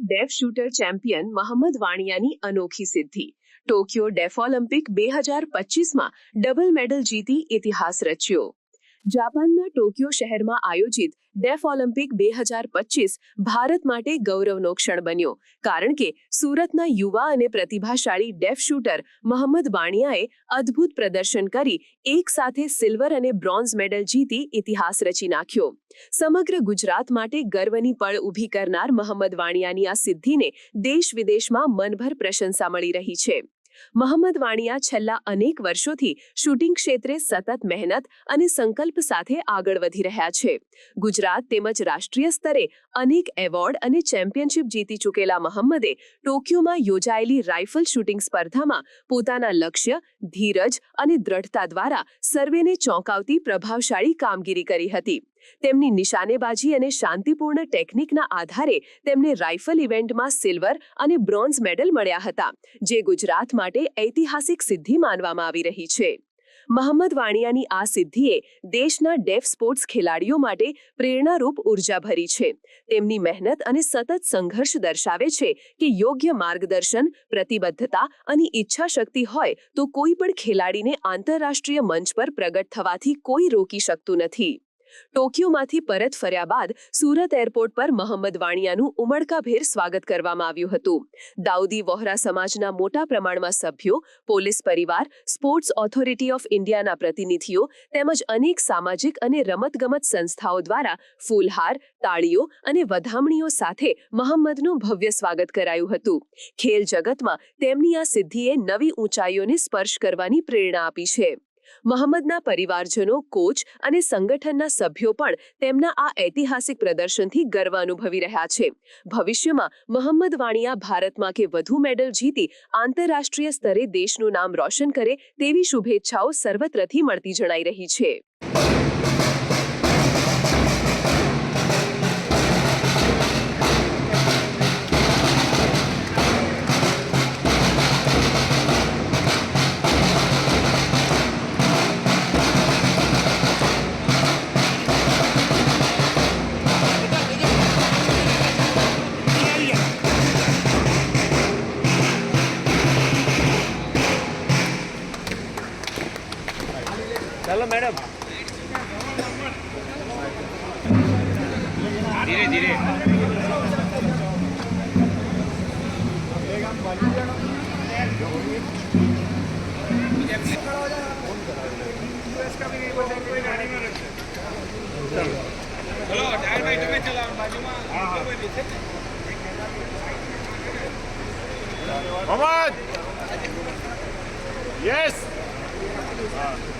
Deaf shooter champion Mohammad વાણિયાની અનોખી સિદ્ધિ. ટોક્યો ડેફ ઓલિમ્પિક બે હજાર પચીસમાં ડબલ મેડલ જીતી ઇતિહાસ રચ્યો. જાપાનના ટોક્યો શહેરમાં આયોજિત ડેફ ઓલિમ્પિક બે હજાર પચીસ ભારત માટે ગૌરવનો ક્ષણ બન્યો. કારણ કે સુરતના યુવા અને પ્રતિભાશાળી ડેફ શૂટર મોહમ્મદ વાણિયાએ અદ્ભુત પ્રદર્શન કરી, એક સાથે સિલ્વર અને બ્રોન્ઝ મેડલ જીતી ઇતિહાસ રચી નાખ્યો. સમગ્ર ગુજરાત માટે ગર્વની પળ ઊભી કરનાર મોહમ્મદ વાણિયાની આ સિદ્ધિને દેશ વિદેશમાં મનભર પ્રશંસા મળી રહી છે. મોહમ્મદ વાણિયા છેલ્લા અનેક વર્ષોથી શૂટિંગ ક્ષેત્રે સતત મહેનત અને સંકલ્પ સાથે આગળ વધી રહ્યા છે. ગુજરાત તેમજ રાષ્ટ્રીય સ્તરે અનેક એવોર્ડ અને ચેમ્પિયનશિપ જીતી ચૂકેલા મહંમદે ટોક્યોમાં યોજાયેલી રાઇફલ શૂટિંગ સ્પર્ધામાં પોતાના લક્ષ્ય, ધીરજ અને દ્રઢતા દ્વારા સર્વેને ચોંકાવતી પ્રભાવશાળી કામગીરી કરી હતી. તેમની નિશાનેબાજી અને શાંતિપૂર્ણ ટેકનિકના આધારે તેમને રાઇફલ ઇવેન્ટમાં સિલ્વર અને બ્રોન્ઝ મેડલ મળ્યા હતા, જે ગુજરાત માટે ઐતિહાસિક સિદ્ધિ માનવામાં આવી રહી છે. મોહમ્મદ વાણિયાની આ સિદ્ધિએ દેશના ડેફ સ્પોર્ટ્સ ખેલાડીઓ માટે પ્રેરણારૂપ ઊર્જા ભરી છે. તેમની મહેનત અને સતત સંઘર્ષ દર્શાવે છે કે યોગ્ય માર્ગદર્શન, પ્રતિબદ્ધતા અને ઈચ્છાશક્તિ હોય તો કોઈ પણ ખેલાડીને આંતરરાષ્ટ્રીય મંચ પર પ્રગટ થવાથી કોઈ રોકી શકતું નથી. ટોક્યોમાંથી પરત ફર્યા બાદ સુરત એરપોર્ટ પર મોહમ્મદ વાણિયાનું ઉમળકાભેર સ્વાગત કરવામાં આવ્યું હતું. દાઉદી વોહરા સમાજના મોટા પ્રમાણમાં સભ્યો, પોલીસ પરિવાર, સ્પોર્ટ્સ ઓથોરિટી ઓફ ઇન્ડિયાના પ્રતિનિધિઓ તેમજ અનેક સામાજિક અને રમતગમત સંસ્થાઓ દ્વારા ફૂલહાર, તાળીઓ અને વધામણીઓ સાથે મોહમ્મદનું ભવ્ય સ્વાગત કરાયું હતું. ખેલ જગતમાં તેમની આ સિદ્ધિએ નવી ઊંચાઈઓને સ્પર્શ કરવાની પ્રેરણા આપી છે. મોહમ્મદના પરિવારજનો, કોચ અને સંગઠનના સભ્યો પણ તેમના આ ઐતિહાસિક પ્રદર્શનથી ગર્વ અનુભવી રહ્યા છે. ભવિષ્યમાં મોહમ્મદ વાણિયા ભારતમાં કે વધુ મેડલ જીતી આંતરરાષ્ટ્રીય સ્તરે દેશનું નામ રોશન કરે તેવી શુભેચ્છાઓ સર્વત્રથી મળતી જણાઈ રહી છે. ચાલો મેડમ ધીરે ધીરે. ચલો ડાયર ભાઈ તમે ચલાવો. બાજુમાં મોહમ્મદ! યસ હા